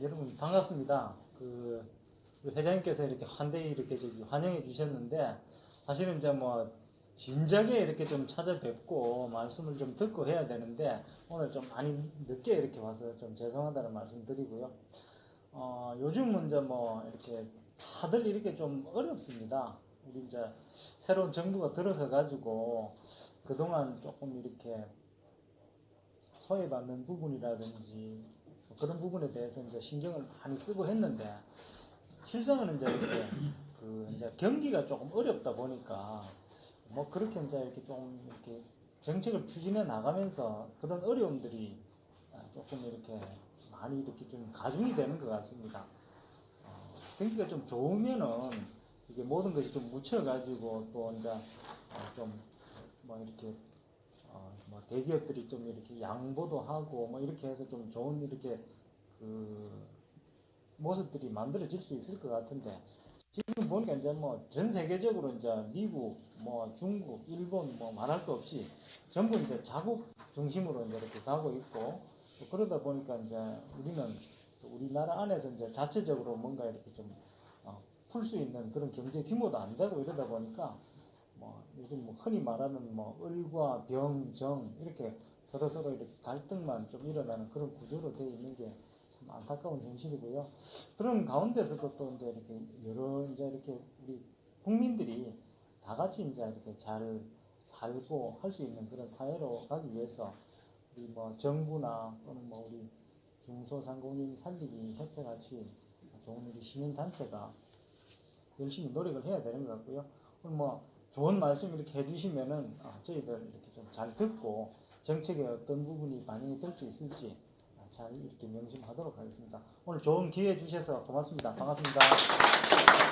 여러분 반갑습니다. 그 회장님께서 이렇게 환대히 이렇게 환영해 주셨는데 사실은 이제 뭐 진작에 이렇게 좀 찾아뵙고 말씀을 좀 듣고 해야 되는데 오늘 좀 많이 늦게 이렇게 와서 좀 죄송하다는 말씀 드리고요. 어, 요즘은 이제 뭐 이렇게 다들 이렇게 좀 어렵습니다. 우리 이제 새로운 정부가 들어서 가지고 그동안 조금 이렇게 소외받는 부분이라든지 뭐 그런 부분에 대해서 이제 신경을 많이 쓰고 했는데 실상은 이제 이렇게 그 이제 경기가 조금 어렵다 보니까 뭐 그렇게 이제 이렇게 좀 이렇게 정책을 추진해 나가면서 그런 어려움들이 아, 조금 이렇게 많이 이렇게 좀 가중이 되는 것 같습니다. 어, 경기가 좀 좋으면은 이게 모든 것이 좀 묻혀가지고 또 이제 어, 좀뭐 이렇게 대기업들이 좀 이렇게 양보도 하고 뭐 이렇게 해서 좀 좋은 이렇게 그 모습들이 만들어질 수 있을 것 같은데 지금 보니까 이제 뭐 전 세계적으로 이제 미국, 뭐 중국, 일본 뭐 말할 거 없이 전부 이제 자국 중심으로 이제 이렇게 가고 있고 또 그러다 보니까 이제 우리는 또 우리나라 안에서 이제 자체적으로 뭔가 이렇게 좀 풀수 있는 그런 경제 규모도 안 되고 이러다 보니까 뭐 요즘 뭐 흔히 말하는 뭐 을과 병, 정 이렇게 서로 서로 이렇게 갈등만 좀 일어나는 그런 구조로 되어 있는 게 참 안타까운 현실이고요. 그런 가운데서도 또 이제 이렇게 여러 이제 이렇게 우리 국민들이 다 같이 이제 이렇게 잘 살고 할 수 있는 그런 사회로 가기 위해서 우리 뭐 정부나 또는 뭐 우리 중소상공인 살리기 협회 같이 좋은 우리 시민 단체가 열심히 노력을 해야 되는 것 같고요. 오늘 뭐 좋은 말씀 이렇게 해주시면은 아, 저희들 이렇게 좀 잘 듣고 정책의 어떤 부분이 반영이 될 수 있을지 아, 잘 이렇게 명심하도록 하겠습니다. 오늘 좋은 기회 주셔서 고맙습니다. 반갑습니다.